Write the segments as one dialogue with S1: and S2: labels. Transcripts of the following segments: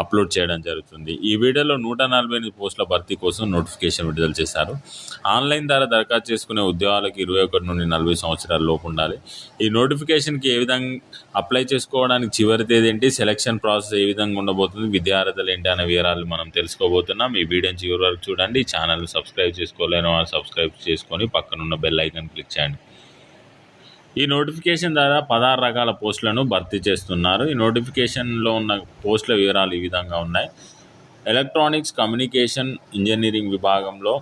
S1: Upload చేయడం జరుగుతుంది. ఈ వీడియోలో నూట నలభై ఎనిమిది పోస్టుల భర్తీ కోసం నోటిఫికేషన్ విడుదల చేశారు. ఆన్లైన్ ద్వారా దరఖాస్తు చేసుకునే ఉద్యోగాలకు ఇరవై ఒకటి నుండి నలభై సంవత్సరాల లోపు ఉండాలి. ఈ నోటిఫికేషన్కి ఏ విధంగా అప్లై చేసుకోవడానికి చివరి తేదీ ఏంటి? సెలక్షన్ ప్రాసెస్ ఏ విధంగా ఉండబోతుంది? విద్యార్థులు ఏంటి అనే వివరాలు మనం తెలుసుకోబోతున్నాం. ఈ వీడియోని చివరి వరకు చూడండి. ఛానల్ సబ్స్క్రైబ్ చేసుకోలేని వారు సబ్స్క్రైబ్ చేసుకొని పక్కనున్న బెల్ ఐకాన్ క్లిక్ చేయండి. ఈ నోటిఫికేషన్ ద్వారా పదహారు రకాల పోస్టులను భర్తీ చేస్తున్నారు. ఈ నోటిఫికేషన్లో ఉన్న పోస్టుల వివరాలు ఈ విధంగా ఉన్నాయి. ఎలక్ట్రానిక్స్ కమ్యూనికేషన్ ఇంజనీరింగ్ విభాగంలో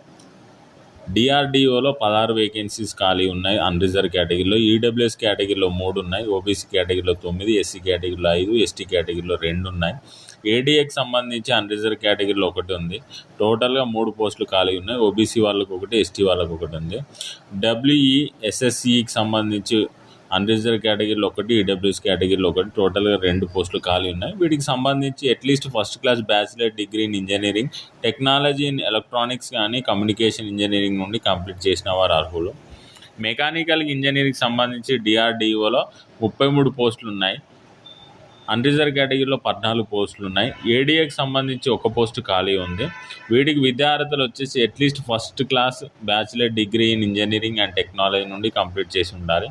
S1: డిఆర్డిఓలో పదహారు వేకెన్సీస్ ఖాళీ ఉన్నాయి. అన్రిజర్వ్ కేటగిరీలో ఈడబ్ల్యూఎస్ కేటగిరీలో మూడు ఉన్నాయి. ఓబీసీ కేటగిరీలో తొమ్మిది ఎస్సీ కేటగిరీలో ఐదు ఎస్టీ కేటగిరీలో రెండు ఉన్నాయి. ఏడీఏకి సంబంధించి అన్రిజర్వ్ కేటగిరీలో ఒకటి ఉంది. టోటల్గా మూడు పోస్టులు ఖాళీ ఉన్నాయి. ఓబీసీ వాళ్ళకు ఒకటి ఎస్టీ వాళ్ళకు ఒకటి ఉంది. డబ్ల్యూఈ ఎస్ఎస్సికి సంబంధించి అన్రిజర్వ్ కేటగిరీలో ఒకటి ఈడబ్ల్యూఎస్ కేటగిరీలో ఒకటి టోటల్గా రెండు పోస్టులు ఖాళీ ఉన్నాయి. వీటికి సంబంధించి at least first class bachelor degree in engineering technology in electronics కానీ కమ్యూనికేషన్ ఇంజనీరింగ్ నుండి కంప్లీట్ చేసిన వారు అర్హులు. మెకానికల్ ఇంజనీరింగ్ సంబంధించి డిఆర్డిఓలో ముప్పై మూడు పోస్టులు ఉన్నాయి. అన్రిజర్వ్ కేటగిరీలో పద్నాలుగు పోస్టులు ఉన్నాయి ఏడీఏకి సంబంధించి ఒక పోస్టు ఖాళీ ఉంది. వీటికి విద్యార్థులు వచ్చేసి at least first class bachelor degree in engineering and technology నుండి కంప్లీట్ చేసి ఉండాలి.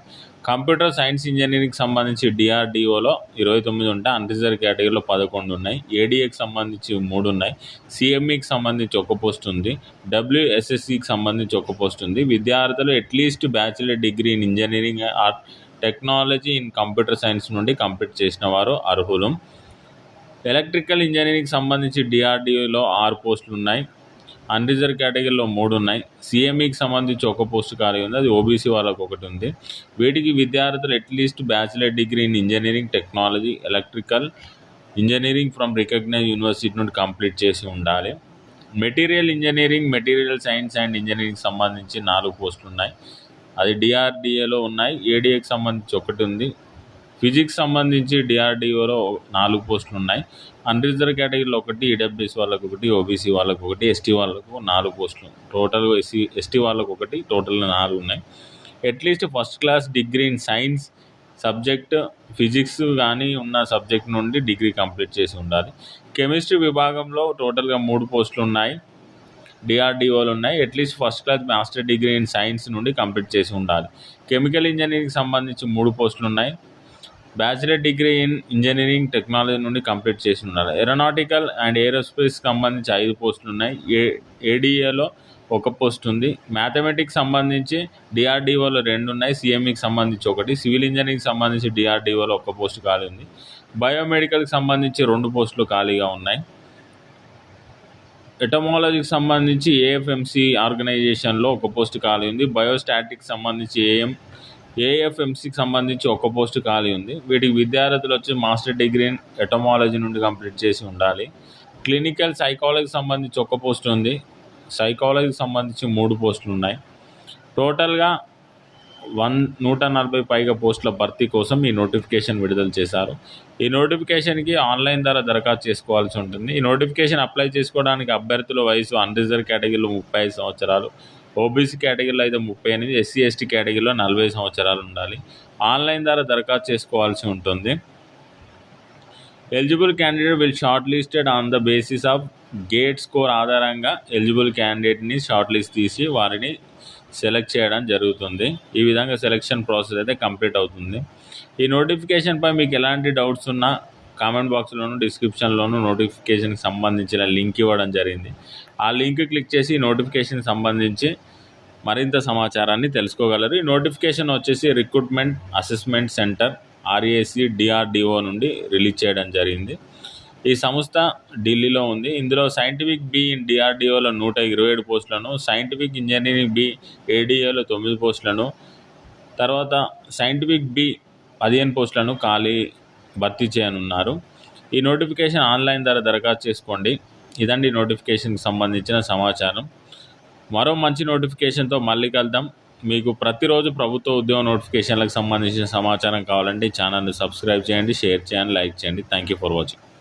S1: కంప్యూటర్ సైన్స్ ఇంజనీరింగ్ సంబంధించి డిఆర్డిఓలో ఇరవై తొమ్మిది ఉంటే అన్రిజర్వ్ కేటగిరీలో పదకొండు ఉన్నాయి. ఏడీఏకి సంబంధించి మూడు ఉన్నాయి. సిఎంఈకి సంబంధించి ఒక పోస్ట్ ఉంది. డబ్ల్యూఎస్ఎస్సికి సంబంధించి ఒక పోస్ట్ ఉంది. విద్యార్థులు at least bachelor degree in engineering or technology in computer science నుండి కంప్లీట్ చేసిన వారు అర్హులు. ఎలక్ట్రికల్ ఇంజనీరింగ్ సంబంధించి డిఆర్డిఓలో ఆరు పోస్టులు ఉన్నాయి. అన్రిజర్వ్ కేటగిరీలో మూడు ఉన్నాయి. సిఎంఈకి సంబంధించి ఒక పోస్ట్ ఖాళీ ఉంది. అది ఓబీసీ వాళ్ళకు ఒకటి ఉంది. వీటికి విద్యార్థులు at least bachelor degree in engineering technology electrical engineering from recognize university నుండి కంప్లీట్ చేసి ఉండాలి. Material engineering material science and engineering సంబంధించి నాలుగు పోస్టులు ఉన్నాయి. అది డిఆర్డిఏలో ఉన్నాయి. ఏడీఏకి సంబంధించి ఒకటి ఉంది. ఫిజిక్స్ సంబంధించి డిఆర్డిఓలో నాలుగు పోస్టులు ఉన్నాయి. అన్రిజర్వ్ కేటగిరీలో ఒకటి ఈడబ్ల్యూఎస్ వాళ్ళకు ఒకటి ఓబీసీ వాళ్ళకు ఒకటి ఎస్టీ వాళ్ళకు నాలుగు పోస్టులు. టోటల్ ఎస్సీ ఎస్టీ వాళ్ళకు ఒకటి టోటల్గా నాలుగు ఉన్నాయి. At least first class degree in science subject physics కానీ ఉన్న సబ్జెక్ట్ నుండి డిగ్రీ కంప్లీట్ చేసి ఉండాలి. కెమిస్ట్రీ విభాగంలో టోటల్గా మూడు పోస్టులు ఉన్నాయి. డిఆర్డిఓలు ఉన్నాయి. At least first class master degree in science నుండి కంప్లీట్ చేసి ఉండాలి. కెమికల్ ఇంజనీరింగ్ సంబంధించి మూడు పోస్టులు ఉన్నాయి. Bachelor degree in engineering technology నుండి కంప్లీట్ చేసి ఉండాలి. ఏరోనాటికల్ అండ్ ఏరోస్పేస్ సంబంధించి ఐదు పోస్టులు ఉన్నాయి. ఏ ఏడిఏలో ఒక పోస్ట్ ఉంది. మ్యాథమెటిక్స్ సంబంధించి డిఆర్డిఓలో రెండు ఉన్నాయి. సిఎంఈకి సంబంధించి ఒకటి. సివిల్ ఇంజనీరింగ్ సంబంధించి డిఆర్డిఓలో ఒక పోస్ట్ ఖాళీ ఉంది. బయోమెడికల్కి సంబంధించి రెండు పోస్టులు ఖాళీగా ఉన్నాయి. ఎటమాలజీకి సంబంధించి ఏఎఫ్ఎంసి ఆర్గనైజేషన్లో ఒక పోస్ట్ ఖాళీ ఉంది. బయోస్టాటిక్స్ సంబంధించి ఏఎం ఏఎఫ్ఎంసికి సంబంధించి ఒక పోస్ట్ ఖాళీ ఉంది. వీటికి విద్యార్థులు వచ్చి మాస్టర్ డిగ్రీ ఎటమాలజీ నుండి కంప్లీట్ చేసి ఉండాలి. క్లినికల్ సైకాలజీకి సంబంధించి ఒక పోస్ట్ ఉంది. సైకాలజీకి సంబంధించి మూడు పోస్టులు ఉన్నాయి. టోటల్గా వన్ నూట నలభై పైగా పోస్టుల భర్తీ కోసం ఈ నోటిఫికేషన్ విడుదల చేశారు. ఈ నోటిఫికేషన్కి ఆన్లైన్ ద్వారా దరఖాస్తు చేసుకోవాల్సి ఉంటుంది. ఈ నోటిఫికేషన్ అప్లై చేసుకోవడానికి అభ్యర్థుల వయసు అన్రిజర్వ్ కేటగిరీలో ముప్పై ఐదు సంవత్సరాలు ఓబీసీ కేటగిరీలో అయితే ముప్పై ఎనిమిది ఎస్సీ ఎస్టీ కేటగిరీలో నలభై సంవత్సరాలు ఉండాలి. ఆన్లైన్ ద్వారా దరఖాస్తు చేసుకోవాల్సి ఉంటుంది. Eligible candidate will shortlisted on the basis of GATE score ఆధారంగా ఎలిజిబుల్ క్యాండిడేట్ని షార్ట్ లిస్ట్ తీసి వారిని సెలెక్ట్ చేయడం జరుగుతుంది. ఈ విధంగా సెలెక్షన్ ప్రాసెస్ అయితే కంప్లీట్ అవుతుంది. ఈ నోటిఫికేషన్పై మీకు ఎలాంటి డౌట్స్ ఉన్నా కామెంట్ బాక్స్లోను డిస్క్రిప్షన్లోను నోటిఫికేషన్కి సంబంధించిన లింక్ ఇవ్వడం జరిగింది. ఆ లింక్ క్లిక్ చేసి నోటిఫికేషన్ సంబంధించి మరింత సమాచారాన్ని తెలుసుకోగలరు. ఈ నోటిఫికేషన్ వచ్చేసి recruitment assessment centre RAC DRDO నుండి రిలీజ్ చేయడం జరిగింది. ఈ సంస్థ ఢిల్లీలో ఉంది. ఇందులో సైంటిఫిక్ బి ఇన్ డిఆర్డిఓలో నూట ఇరవై ఏడు పోస్టులను సైంటిఫిక్ ఇంజనీరింగ్ బి ఏడిఏలో తొమ్మిది పోస్టులను తర్వాత సైంటిఫిక్ బి పదిహేను పోస్టులను ఖాళీ భర్తీ చేయనున్నారు. ఈ నోటిఫికేషన్ ఆన్లైన్ ద్వారా దరఖాస్తు చేసుకోండి. ఇదండి నోటిఫికేషన్కి సంబంధించిన సమాచారం. మరో మంచి నోటిఫికేషన్తో మళ్ళీ కలుద్దాం. మీకు ప్రతిరోజు ప్రభుత్వ ఉద్యోగ నోటిఫికేషన్లకు సంబంధించిన సమాచారం కావాలంటే ఛానల్ని సబ్స్క్రైబ్ చేయండి షేర్ చేయండి లైక్ చేయండి. Thank you for watching